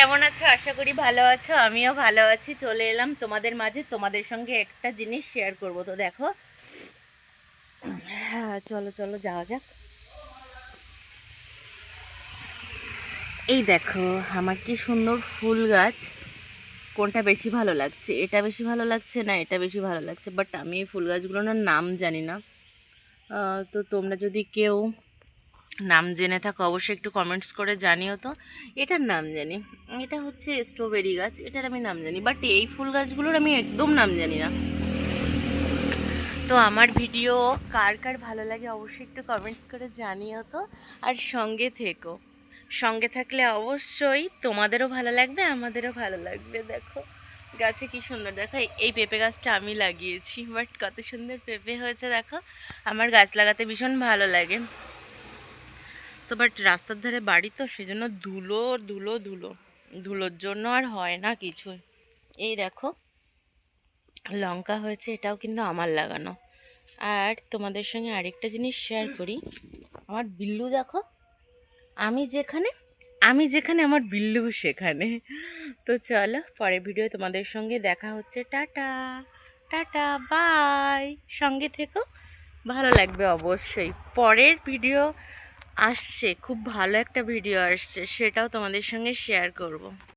কেমন আছো? আশা করি ভালো আছো। আমিও ভালো আছি। চলে এলাম তোমাদের মাঝে। তোমাদের সঙ্গে একটা জিনিস শেয়ার করব। তো দেখো। হ্যাঁ চলো চলো, যাওয়া যাক। এই দেখো, আমার কি সুন্দর ফুল গাছ। কোনটা বেশি ভালো লাগছে? এটা বেশি ভালো লাগছে না এটা বেশি ভালো লাগছে? বাট আমি এই ফুল গাছগুলোর নাম জানি না। তো তোমরা যদি কেউ নাম জেনে থাকো, অবশ্যই একটু কমেন্টস করে জানিও তো। এটার নাম জানি। এটা হচ্ছে স্ট্রবেরি গাছ, এটার আমি নাম জানি। বাট এই ফুল গাছগুলোর আমি একদম নাম জানি না। তো আমার ভিডিও কার কার ভালো লাগে অবশ্যই একটু কমেন্টস করে জানিও তো। আর সঙ্গে থেকো। সঙ্গে থাকলে অবশ্যই তোমাদেরও ভালো লাগবে, আমাদেরও ভালো লাগবে। দেখো, গাছে কি সুন্দর। দেখো, এই- পেঁপে গাছটা আমি লাগিয়েছি বাট কত সুন্দর পেঁপে হয়েছে, দেখো। আমার গাছ লাগাতে ভীষণ ভালো লাগে। তো বাট রাস্তার ধারে বাড়ি তো সেজন্য ধুলো ধুলো ধুলো। ধুলোর জন্য আর হয় না কিছুই। এই দেখো, লঙ্কা হয়েছে, এটাও কিন্তু আমার লাগানো। আর তোমাদের সঙ্গে আরেকটা জিনিস শেয়ার করি। আমার বিল্লু দেখো, আমি যেখানে আমি যেখানে, আমার বিল্লু সেখানে। তো চলো, পরের ভিডিও তোমাদের সঙ্গে দেখা হচ্ছে। টাটা টাটা বাই সঙ্গে থেকো। ভালো লাগবে অবশ্যই। পরের ভিডিও আসছে খুব ভালো একটা ভিডিও আসছে সেটাও তোমাদের সঙ্গে শেয়ার করব।